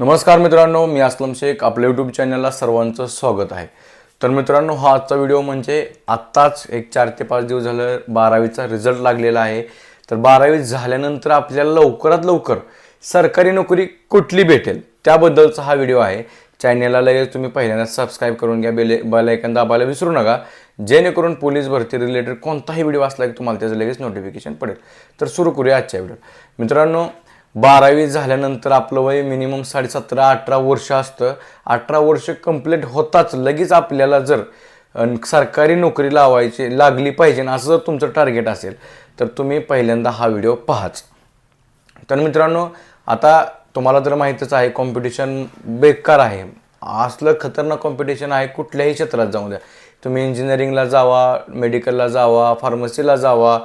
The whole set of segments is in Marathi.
नमस्कार मित्रांनो मी असलम शेख. आपल्या यूट्यूब चॅनलला सर्वांचं स्वागत आहे. तर मित्रांनो हा आजचा व्हिडिओ म्हणजे आत्ताच एक चार ते पाच दिवस झालं बारावीचा रिझल्ट लागलेला आहे. तर बारावी झाल्यानंतर आपल्याला लवकरात लवकर सरकारी नोकरी कुठली भेटेल त्याबद्दलचा हा व्हिडिओ आहे. चॅनलला लगेच तुम्ही पहिल्यांदा सबस्क्राईब करून घ्या बेले बेल दाबायला विसरू नका. जेणेकरून पोलीस भरती रिलेटेड कोणताही व्हिडिओ असला की तुम्हाला त्याचं लगेच नोटिफिकेशन पडेल. तर सुरू करूया आजच्या व्हिडिओ मित्रांनो बारावी झाल्यानंतर आपलं वय मिनिमम साडेसतरा अठरा वर्ष असतं. अठरा वर्ष कंप्लीट होताच लगेच आपल्याला जर सरकारी नोकरी लावायची लागली पाहिजे असं जर तुमचं टार्गेट असेल तर तुम्ही पहिल्यांदा हा व्हिडिओ पहाच. तर मित्रांनो आता तुम्हाला तर माहीतच आहे कॉम्पिटिशन बेकार आहे. असलं खतरनाक कॉम्पिटिशन आहे कुठल्याही क्षेत्रात जाऊ द्या. तुम्ही इंजिनिअरिंगला जावा मेडिकलला जावा फार्मसीला जावा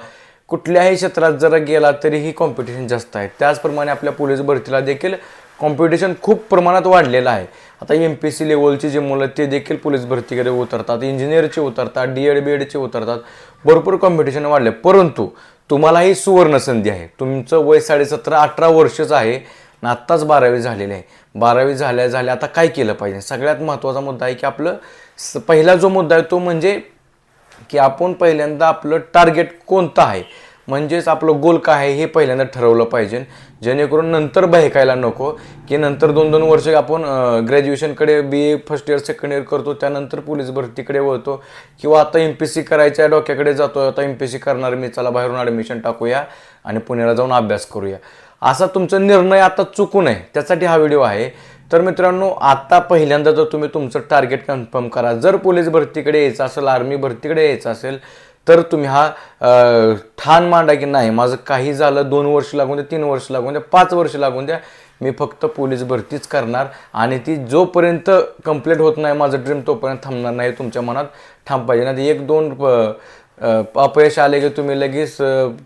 कुठल्याही क्षेत्रात जर गेला तरीही कॉम्पिटिशन जास्त आहे. त्याचप्रमाणे आपल्या पोलीस भरतीला देखील कॉम्पिटिशन खूप प्रमाणात वाढलेलं आहे. आता एम पी सी लेवलची जे मुलं ते देखील पोलीस भरतीकडे उतरतात. इंजिनिअरचे उतरतात डी एड बी एडचे उतरतात. भरपूर कॉम्पिटिशन वाढले. परंतु तुम्हालाही सुवर्ण संधी आहे. तुमचं वय साडेसतरा अठरा वर्षच आहे आणि आत्ताच बारावी झालेली आहे. बारावी झाल्या झाल्या आता काय केलं पाहिजे? सगळ्यात महत्त्वाचा मुद्दा आहे की आपलं स- पहिला जो मुद्दा आहे तो म्हणजे की आपण पहिल्यांदा आपलं टार्गेट कोणतं आहे? म्हणजेच आपलं गोल काय आहे हे पहिल्यांदा ठरवलं पाहिजे. जेणेकरून नंतर बहकायला नको की नंतर दोन दोन वर्ष आपण ग्रॅज्युएशनकडे B A first year second year करतो त्यानंतर पोलीस भरतीकडे वळतो किंवा आता एम पी सी करायच्या डोक्याकडे जातो आता एम पी सी करणार मी चला बाहेरून ॲडमिशन टाकूया आणि पुण्याला जाऊन अभ्यास करूया. असा तुमचा निर्णय आता चुकू नये त्यासाठी हा व्हिडिओ आहे. तर मित्रांनो आता पहिल्यांदा जर तुम्ही तुमचं टार्गेट कन्फर्म करा. जर पोलीस भरतीकडे यायचं असेल आर्मी भरतीकडे यायचं असेल तर तुम्ही हा ठाण मांडा की नाही? माझं काही झालं दोन वर्ष लागून द्या तीन वर्ष लागून द्या पाच वर्ष लागून द्या मी फक्त पोलीस भरतीच करणार आणि ती जोपर्यंत कंप्लीट होत नाही माझं ड्रीम तोपर्यंत थांबणार नाही तुमच्या मनात ठाम पाहिजे. नाही एक दोन अपयश आले की तुम्ही लगेच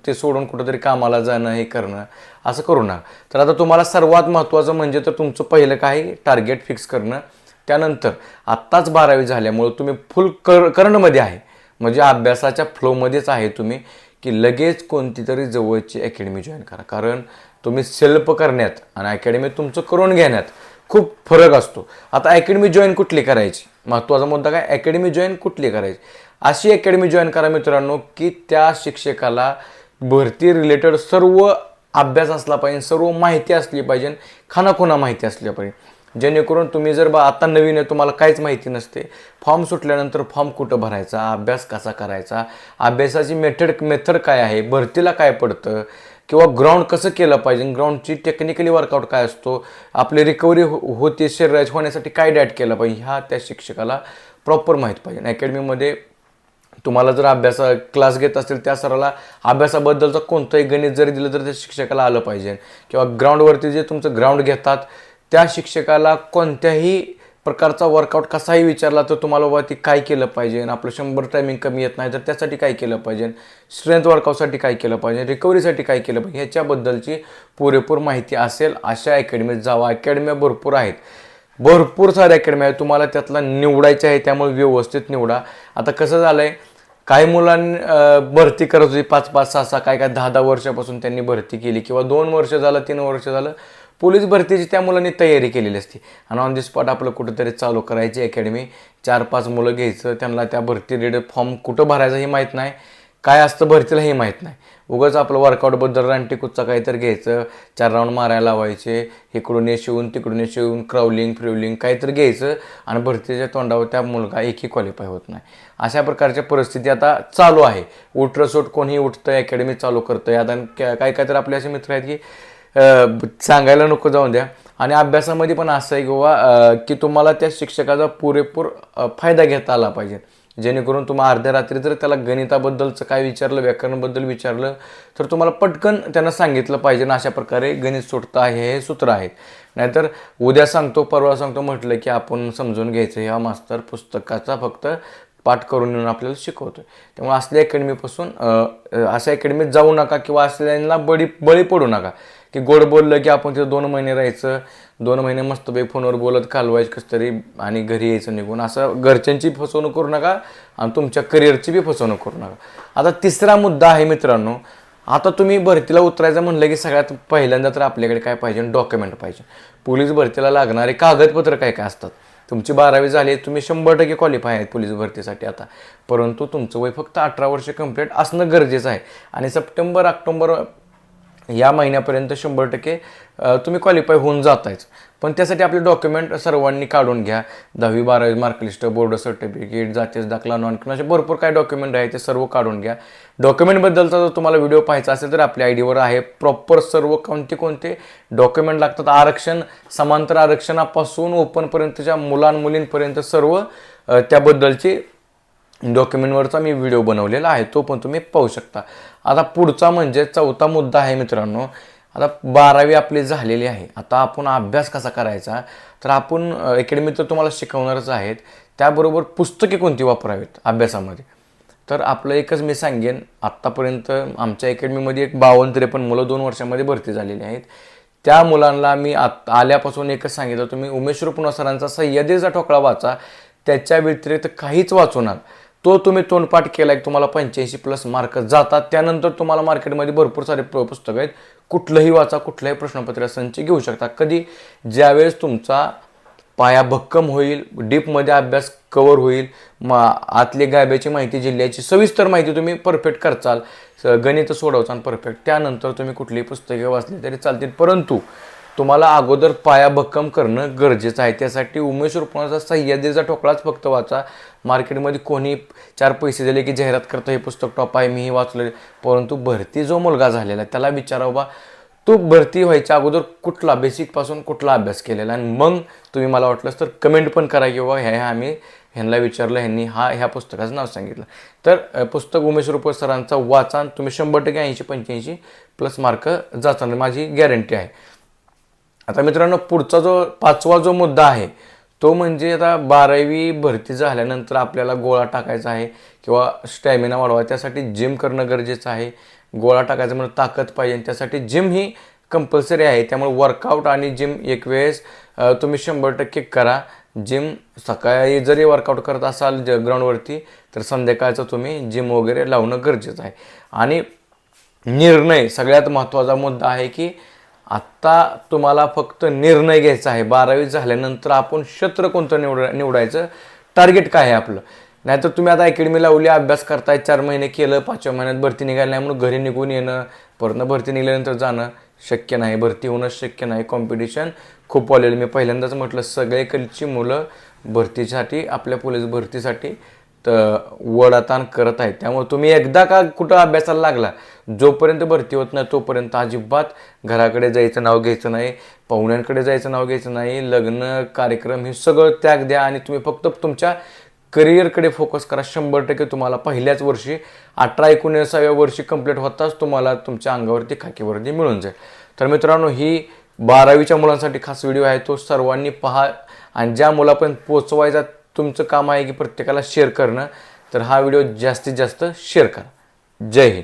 ते सोडून कुठंतरी कामाला जाणं हे करणं असं करू नका तर आता तुम्हाला सर्वात महत्त्वाचं म्हणजे तर तुमचं पहिलं काही टार्गेट फिक्स करणं. त्यानंतर आत्ताच बारावी झाल्यामुळं तुम्ही फुल कर करणमध्ये आहे. म्हणजे अभ्यासाच्या फ्लोमध्येच आहे तुम्ही की लगेच कोणती तरी जवळची अकॅडमी जॉईन करा. कारण तुम्ही सेल्फ करण्यात आणि अकॅडमी तुमचं करून घेण्यात खूप फरक असतो. आता अकॅडमी जॉईन कुठली करायची? महत्त्वाचा मुद्दा काय? अकॅडमी जॉईन कुठली करायची? अशी अकॅडमी जॉईन करा मित्रांनो की त्या शिक्षकाला भरती रिलेटेड सर्व अभ्यास असला पाहिजे सर्व माहिती असली पाहिजे खानाखुणा माहिती असली पाहिजे. जेणेकरून तुम्ही जर बा आता नवीन आहे तुम्हाला काहीच माहिती नसते. फॉर्म सुटल्यानंतर फॉर्म कुठं भरायचा अभ्यास कसा करायचा अभ्यासाची मेथड मेथड काय आहे भरतीला काय पडतं किंवा ग्राउंड कसं केलं पाहिजे ग्राउंडची टेक्निकली वर्कआउट काय असतो आपली रिकव्हरी हो, होते शरीराची होण्यासाठी काय डॅट केलं पाहिजे ह्या त्या शिक्षकाला प्रॉपर माहीत पाहिजे. अकॅडमीमध्ये तुम्हाला जर अभ्यास क्लास घेत असतील त्या सराला अभ्यासाबद्दलचं कोणतंही गणित जरी दिलं तर त्या शिक्षकाला आलं पाहिजे. किंवा ग्राउंडवरती जे तुमचं ग्राउंड घेतात त्या शिक्षकाला कोणत्याही प्रकारचा वर्कआउट कसाही विचारला तर तुम्हाला बाबा ती काय केलं पाहिजे? आणि आपलं शंभर टायमिंग कमी येत नाही तर त्यासाठी काय केलं पाहिजे? स्ट्रेंथ वर्कआउटसाठी काय केलं पाहिजे? रिकव्हरीसाठी काय केलं पाहिजे? ह्याच्याबद्दलची पुरेपूर माहिती असेल अशा अकॅडमीत जावा. अकॅडम्या भरपूर आहेत. भरपूर साऱ्या अकॅडमी आहेत. तुम्हाला त्यातला निवडायच्या आहे त्यामुळे व्यवस्थित निवडा. आता कसं झालं आहे काही मुलांनी भरती करत होती. पाच पाच सहा सहा काय काय दहा दहा वर्षापासून त्यांनी भरती केली किंवा दोन वर्ष झालं तीन वर्ष झालं. पोलीस भरतीची त्या मुलांनी तयारी केलेली असते. आणि ऑन दी स्पॉट आपलं कुठंतरी चालू करायची अकॅडमी चार पाच मुलं घ्यायचं त्यांना त्या भरती रेड फॉर्म कुठं भरायचं हे माहीत नाही. काय असतं भरतीला हे माहीत नाही. उगाच आपलं वर्कआउटबद्दल रानटी कुच्चा काहीतरी घ्यायचं चार राऊंड मारायला लावायचे इकडून ये शिवून तिकडून ये शिवून क्रावलिंग फ्रिवलिंग काहीतरी घ्यायचं आणि भरतीच्या तोंडावर त्या मुलगा एकही क्वालिफाय होत नाही. अशा प्रकारच्या परिस्थिती आता चालू आहे. उठरसोट कोणीही उठतं अकॅडमी चालू करतंय. आता काय काय तर आपले असे मित्र आहेत की सांगायला नको जाऊन द्या. आणि अभ्यासामध्ये पण असं आहे किंवा की तुम्हाला त्या शिक्षकाचा पुरेपूर फायदा घेता आला पाहिजे. जेणेकरून तुम्हाला अर्ध्या रात्री जर त्याला गणिताबद्दलचं काय विचारलं व्याकरणाबद्दल विचारलं तर तुम्हाला पटकन त्यांना सांगितलं पाहिजे ना अशा प्रकारे गणित सोडतं आहे हे सूत्र आहेत नाहीतर उद्या सांगतो परवा सांगतो म्हटलं की आपण समजून घ्यायचं ह्या मास्तर पुस्तकाचा फक्त पाठ करून येऊन आपल्याला शिकवतो त्यामुळे असल्या अकॅडमीपासून अशा अकॅडमीत जाऊ नका किंवा असल्यांना बळी बळी पडू नका. की गोड बोललं की आपण तिथं दोन महिने राहायचं दोन महिने मस्तपैकी फोनवर बोलत कालवायचं कसं तरी आणि घरी यायचं निघून. असं घरच्यांची फसवणूक करू नका आणि तुमच्या करिअरची बी फसवणूक करू नका. आता तिसरा मुद्दा आहे मित्रांनो आता तुम्ही भरतीला उतरायचं म्हणलं की सगळ्यात पहिल्यांदा तर आपल्याकडे काय पाहिजे? डॉक्युमेंट पाहिजे. पोलीस भरतीला लागणारे कागदपत्र काय काय असतात? तुमची बारावी झाली तुम्ही शंभर टक्के क्वालिफाय आहेत पोलीस भरतीसाठी आता. परंतु तुमचं वय फक्त अठरा वर्ष कंप्लीट असणं गरजेचं आहे. आणि सप्टेंबर ऑक्टोबर या महिन्यापर्यंत शंभर टक्के तुम्ही क्वालिफाय होऊन जातायच पण त्यासाठी आपले डॉक्युमेंट सर्वांनी काढून घ्या. दहावी बारावी मार्कलिस्ट बोर्ड सर्टिफिकेट जातीस दाखला नॉन असे भरपूर काय डॉक्युमेंट आहे ते सर्व काढून घ्या. डॉक्युमेंटबद्दलचा जर तुम्हाला व्हिडिओ पाहायचा असेल तर आपल्या आय डीवर आहे प्रॉपर सर्व कोणते कोणते डॉक्युमेंट लागतात. आरक्षण समांतर आरक्षणापासून ओपनपर्यंतच्या मुलांमुलींपर्यंत सर्व त्याबद्दलची डॉक्युमेंटवरचा मी व्हिडिओ बनवलेला आहे तो पण तुम्ही पाहू शकता. आता पुढचा म्हणजे चौथा मुद्दा आहे मित्रांनो आता बारावी आपली झालेली आहे. आता आपण अभ्यास कसा करायचा? तर आपण अकॅडमी तर तुम्हाला शिकवणारच आहेत. त्याबरोबर पुस्तके कोणती वापरावीत अभ्यासामध्ये? तर आपलं एकच मी सांगेन आत्तापर्यंत आमच्या अकॅडमीमध्ये एक बावन्न त्रेपन्न मुलं दोन वर्षामध्ये भरती झालेली आहेत. त्या मुलांना मी आत आल्यापासून एकच सांगितलं तुम्ही उमेश रुपणा सरांचा सह्याद्रीचा ठोकळा वाचा त्याच्या व्यतिरिक्त काहीच वाचू नका. तो तुम्ही तोंडपाठ केला की तुम्हाला पंच्याऐंशी प्लस मार्क जातात. त्यानंतर तुम्हाला मार्केटमध्ये भरपूर सारे पुस्तकं आहेत. कुठलंही वाचा कुठल्याही प्रश्नपत्र संच घेऊ शकता. कधी ज्यावेळेस तुमचा पाया भक्कम होईल डीपमध्ये अभ्यास कवर होईल मा आतली गायब्याची माहिती जिल्ह्याची सविस्तर माहिती तुम्ही परफेक्ट करचाल. स- गणित सोडवचाल परफेक्ट त्यानंतर तुम्ही कुठलीही पुस्तके वाचली तरी चालतील. परंतु तुम्हाला अगोदर पाया भक्कम करणं गरजेचं आहे. त्यासाठी उमेश रुपणाचा सह्याद्रीचा ठोकळाच फक्त वाचा. मार्केटमध्ये कोणी चार पैसे दिले की जाहिरात करतं हे पुस्तक टॉप आहे मीही वाचलं परंतु भरती जो मुलगा झालेला आहे त्याला विचारा बा तो भरती व्हायच्या अगोदर कुठला बेसिकपासून कुठला अभ्यास केलेला? आणि मग तुम्ही मला वाटलंच तर कमेंट पण करा किंवा ह्या ह्या आम्ही ह्यांना विचारलं ह्यांनी हा ह्या पुस्तकाचं नाव सांगितलं. तर पुस्तक उमेश रुपये सरांचा वाचा तुम्ही शंभर टक्के ऐंशी पंच्याऐंशी प्लस मार्क जाचाल माझी गॅरंटी आहे. आता मित्रांनो पुढचा जो पाचवा जो मुद्दा आहे तो म्हणजे आता बारावी भरती झाल्यानंतर आपल्याला गोळा टाकायचा आहे किंवा स्टॅमिना वाढवा त्यासाठी जिम करणं गरजेचं आहे. गोळा टाकायचं म्हणजे ताकद पाहिजे त्यासाठी जिम ही कंपल्सरी आहे. त्यामुळे वर्कआउट आणि जिम एक वेळेस तुम्ही शंभर टक्के करा. जिम सकाळी जरी वर्कआउट करत असाल ज ग्राउंडवरती तर संध्याकाळचं तुम्ही जिम वगैरे लावणं गरजेचं आहे. आणि निर्णय सगळ्यात महत्त्वाचा मुद्दा आहे की आत्ता तुम्हाला फक्त निर्णय घ्यायचा आहे. बारावी झाल्यानंतर आपण क्षेत्र कोणतं निवड निवडायचं? टार्गेट काय आहे आपलं? नाहीतर तुम्ही आता अकॅडमी लावली अभ्यास करताय चार महिने केलं पाचव्या महिन्यात भरती निघाली नाही म्हणून घरी निघून येणं परत भरती निघाल्यानंतर जाणं शक्य नाही. भरती होणं शक्य नाही. कॉम्पिटिशन खूप वाढलेलं मी पहिल्यांदाच म्हटलं सगळीकडची मुलं भरतीसाठी आपल्या पोलीस भरतीसाठी वडाताण करत आहेत त्यामुळे तुम्ही एकदा का कुठं अभ्यासाला लागला? जोपर्यंत भरती होत नाही तोपर्यंत अजिबात घराकडे जायचं नाव घ्यायचं नाही पाहुण्यांकडे जायचं नाव घ्यायचं नाही लग्न कार्यक्रम हे सगळं त्याग द्या आणि तुम्ही फक्त तुमच्या करिअरकडे फोकस करा. शंभर टक्के तुम्हाला पहिल्याच वर्षी अठरा एकोणीसाव्या वर्षी कंप्लीट होताच तुम्हाला तुमच्या अंगावरती खाकीवरती मिळून जाईल. तर मित्रांनो ही बारावीच्या मुलांसाठी खास व्हिडिओ आहे. तो सर्वांनी पहा आणि ज्या मुलापर्यंत पोचवायचा तुमचं काम आहे की प्रत्येकाला शेअर करणं तर हा व्हिडिओ जास्तीत जास्त शेअर करा. जय हिंद.